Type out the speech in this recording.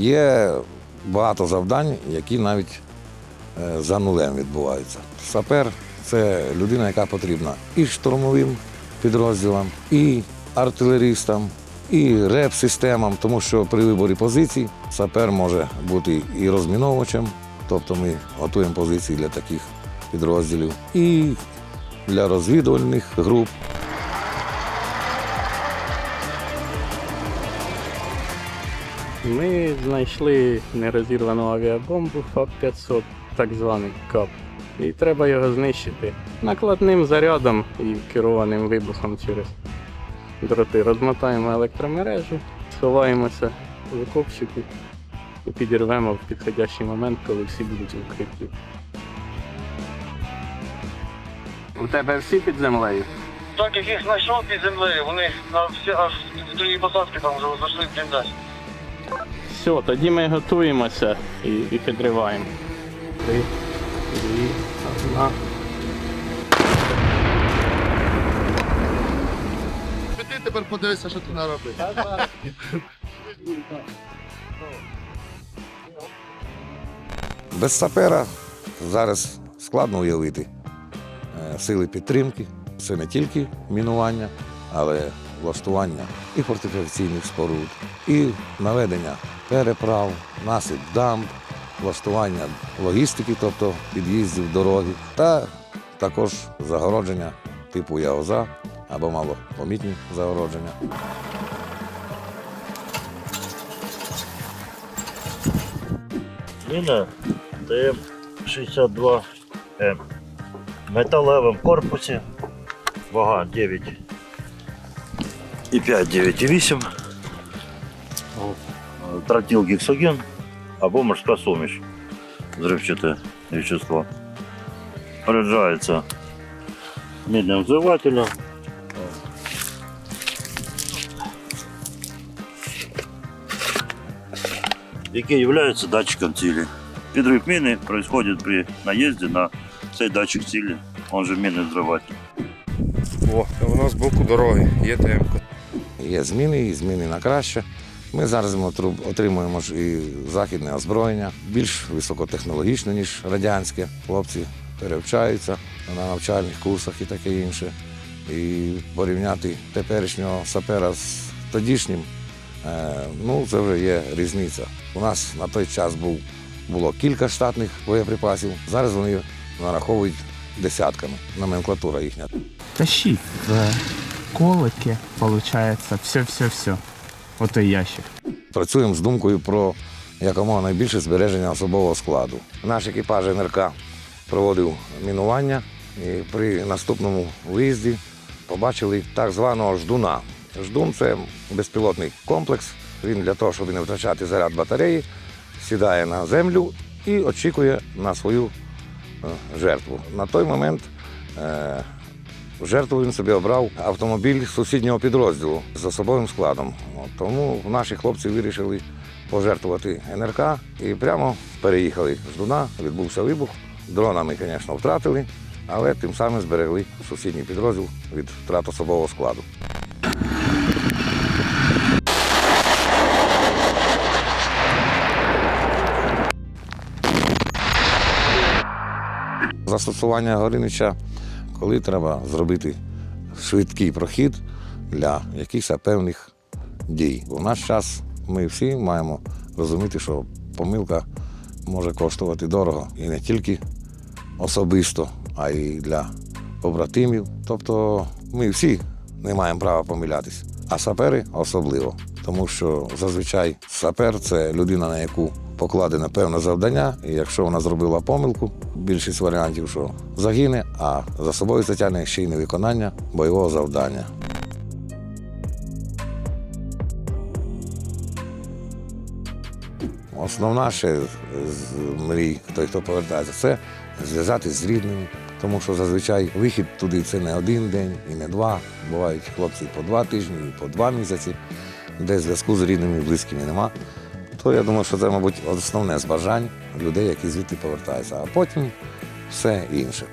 Є багато завдань, які навіть е, за нулем відбуваються. Сапер це людина, яка потрібна і штурмовим підрозділам, і артилерістам, і реп-системам, тому що при виборі позицій сапер може бути і розміновувачем, тобто ми готуємо позиції для таких підрозділів, і для розвідувальних груп. Ми знайшли нерозірвану авіабомбу ФАП-500, так званий КАП. І треба його знищити накладним зарядом і керованим вибухом через дроти. Розмотаємо електромережу, сховаємося в окопчику і підірвемо в підходящий момент, коли всі будуть укриті. У тебе всі під землею? Так, яких знайшов під землею, вони на всі аж в другій посадки там вже зайшли в бліндаж. Все, тоді ми готуємося і, і підриваємо. Три, дві, одна. Ти тепер подивися, що ти наробив. Без сапера зараз складно уявити е, сили підтримки. Це не тільки мінування, але влаштування і фортифікаційних споруд, і наведення переправ, насип дамб, влаштування логістики, тобто під'їздів дороги, та також загородження типу ЯОЗа або малопомітні загородження. Міна ТМ-62М. В металевому корпусі. Вага 9 і 5, 9 і 8. Тротил гексоген або морська суміш. Взривчате вещество. Заряджається мідним взривателем. який є датчиком цілі. Підрив міни происходит при наїзді на цей датчик цілі, он же мінний взриватель. О, у нас з боку дороги є ТМК. Є зміни, і зміни на краще. Ми зараз отримуємо ж і західне озброєння, більш високотехнологічне, ніж радянське. Хлопці перевчаються на навчальних курсах і таке інше. І порівняти теперішнього сапера з тодішнім, е, ну це вже є різниця. У нас на той час був, було кілька штатних боєприпасів, зараз вони нараховують десятками, номенклатура їхня. Тащи в колоке, получается, все-все-все. И ящик. Працюємо з думкою про якомога найбільше збереження особового складу. Наш екіпаж НРК проводив мінування і при наступному виїзді побачили так званого ждуна. Ждун це безпілотний комплекс. Він для того, щоб не втрачати заряд батареї, сідає на землю і очікує на свою е, жертву. На той момент е, жертву він собі обрав автомобіль сусіднього підрозділу з особовим складом. Тому наші хлопці вирішили пожертвувати НРК і прямо переїхали з Дуна, відбувся вибух. Дрона ми, звісно, втратили, але тим самим зберегли сусідній підрозділ від втрат особового складу. Застосування Горинича, коли треба зробити швидкий прохід для якихось певних дій. У наш час ми всі маємо розуміти, що помилка може коштувати дорого і не тільки особисто, а й для побратимів. Тобто ми всі не маємо права помилятись, а сапери особливо. Тому що зазвичай сапер це людина, на яку покладено певне завдання, і якщо вона зробила помилку, більшість варіантів, що загине, а за собою затягне ще й невиконання бойового завдання. Основна ще з мрій, той, хто повертається, це зв'язатись з рідними, тому що зазвичай вихід туди це не один день і не два. Бувають хлопці по два тижні, і по два місяці, де зв'язку з рідними і близькими нема. То я думаю, що це, мабуть, основне з бажань людей, які звідти повертаються, а потім все інше.